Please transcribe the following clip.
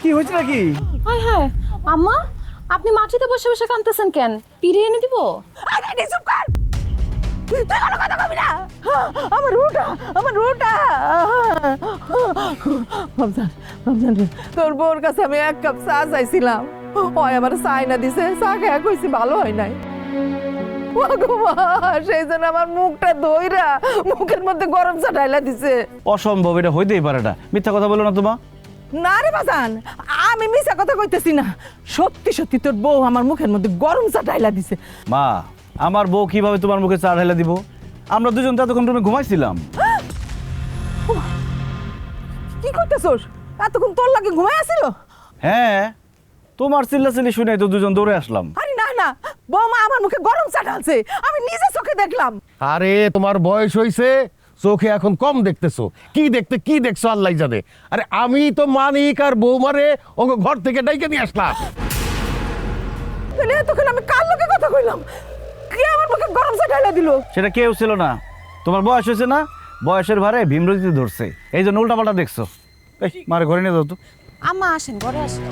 কি হয়েছে নাকি? হায় হায় আম্মা আপনি মাটিতে বসে বসে কাঁদতেছেন কেন? পিড়ে এনে দিব? আরে চুপ কর! তুই কোনো কথা কবি না! আমার রুটা আমার রুটা! রমজান রমজান তোর বউর কাছে আমি এক কাপ চা চাইছিলাম। ওই আমার চাই না দিছে চা খেয়ে কইছি ভালো হয় নাই। সেই জন্য আমার মুখটা ধইরা মুখের মধ্যে গরম চা ঢাইলা দিছে। অসম্ভব এটা হইতেই পারে না। মিথ্যা কথা বলো না তোমা না রে বাজান আমি মিছা কথা কইতেছি না। সত্যি সত্যি তোর বউ আমার মুখের মধ্যে গরম চা ঢাইলা দিছে। মা আমার বউ কীভাবে তোমার মুখে চা ঢেলে দিব? আমরা দুজন তো এতক্ষণ রুমে ঘুমাইছিলাম। কি করতেছোস এতক্ষণ তোর লাগে ঘুমাই আসিল হ্যাঁ তোমার চিল্লাচিল্লি শুনে তো দুজন দৌড়ে আসলাম। আরে না না বৌমা আমার মুখে গরম চা ঢালছে আমি নিজে চোখে দেখলাম। আরে তোমার বয়স হইছে চোখে এখন কম দেখতেছো। কি দেখতে কি দেখছ আল্লাহ জানে। আরে আমি তো মানিক আর বৌমারে ওকে ঘর থেকে ডাইকে নিয়ে আসলাম। এতক্ষণ আমি কার লোকে কথা কইলাম? কে আমার মুখে গরম চা ঢাইলা দিল? সেটা কেউ ছিল না। তোমার বয়স হয়েছে না? বয়সের ভারে ভীমরতিতে ধরছে। এই জন্য উল্টাপাল্টা দেখছ। এই মারে ঘরে নিয়ে যাও তো। আম্মা আসেন ঘরে আসেন।